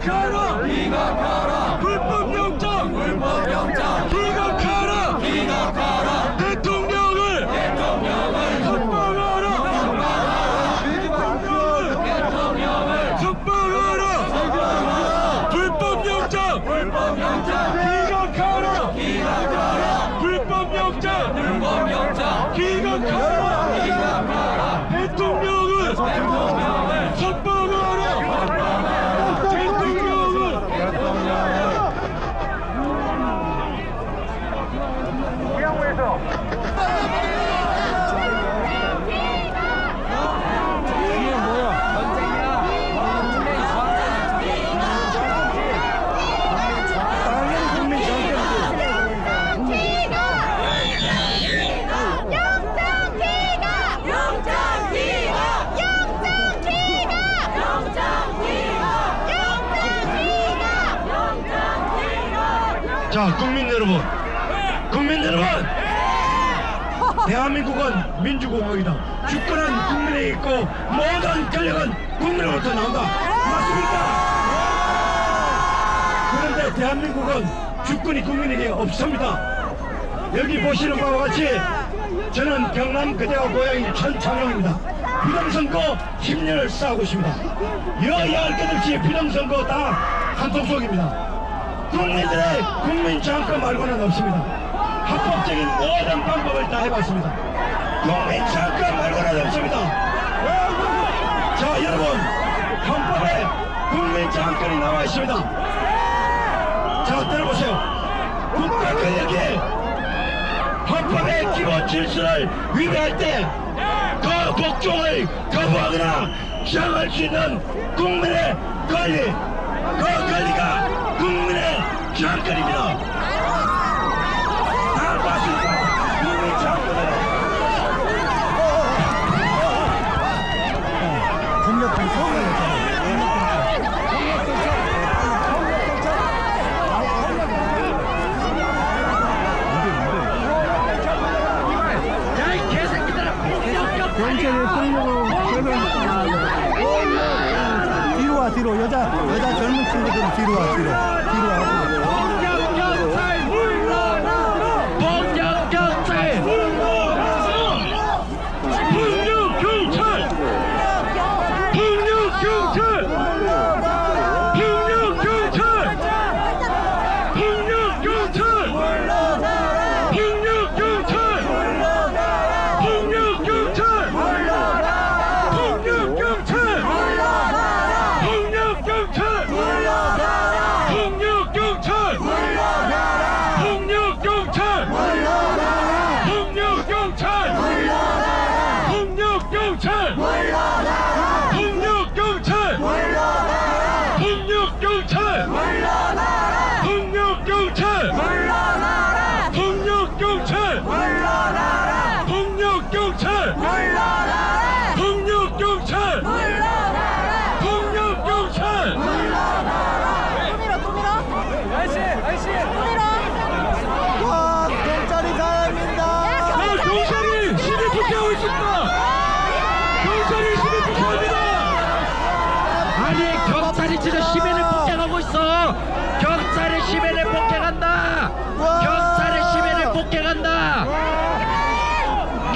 Dakar 자, 국민 여러분, 국민 여러분, 대한민국은 민주공화국이다. 주권은 국민에 있고 모든 권력은 국민으로부터 나온다. 맞습니까? 그런데 대한민국은 주권이 국민에게 없습니다. 여기 보시는 바와 같이 저는 경남 그대와 고향인 천창용입니다. 비동선거 10년을 싸우고 있습니다. 여야 할 것 없이 비동선거 다 한통 속입니다. 국민들의 국민 장관 말고는 없습니다. 합법적인 모든 방법을 다 해봤습니다. 국민 장관 말고는 없습니다. 자 여러분 헌법에 국민 장관이 나와 있습니다. 자 들어보세요. 국가 권력이 헌법의 기본 질서를 위배할 때 그 복종을 거부하거나 주장할 수 있는 국민의 권리 가까이가 국민의 기한거리입니다. 다 같이 뒤로 여자 여자 젊은 친구들은 뒤로 와 뒤로. 뒤로 와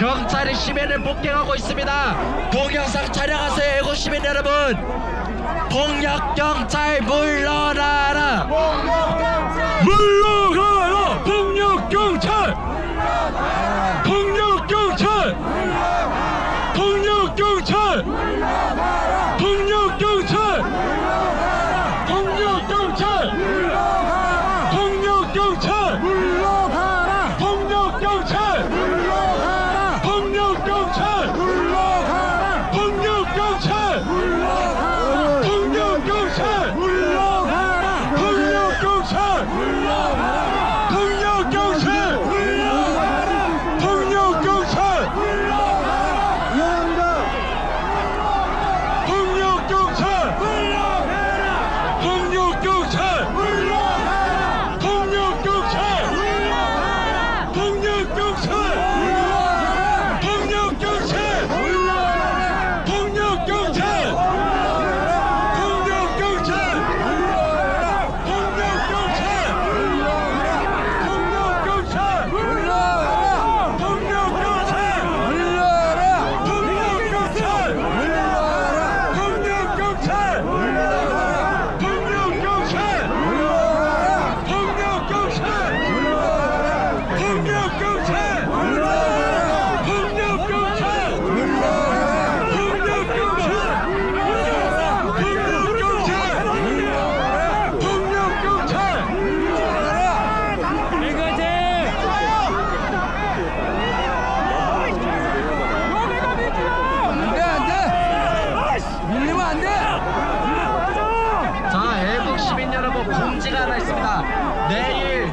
경찰이 시민을 폭행하고 있습니다. 동영상 촬영하세요 애국 시민 여러분. 폭력 경찰 물러나라. 물러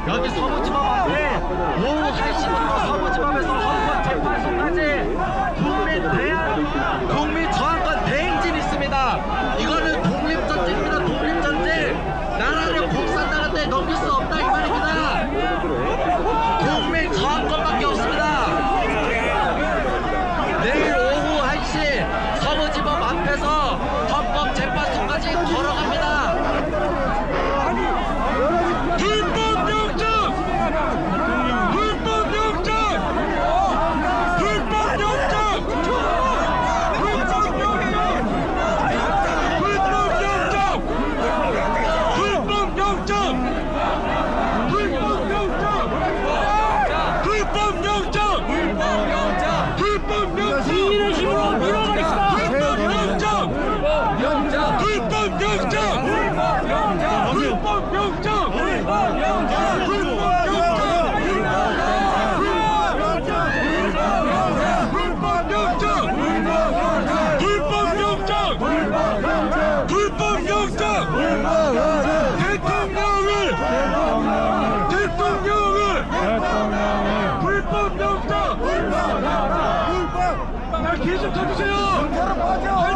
여기 서보지 마. 계속 쳐주세요! 경찰은 빠져!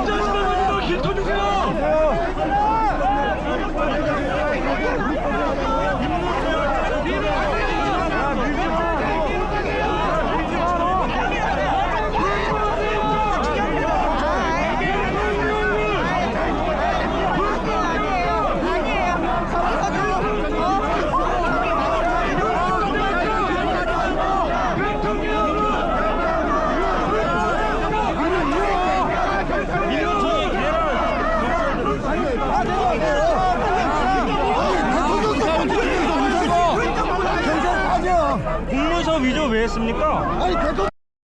않습니까?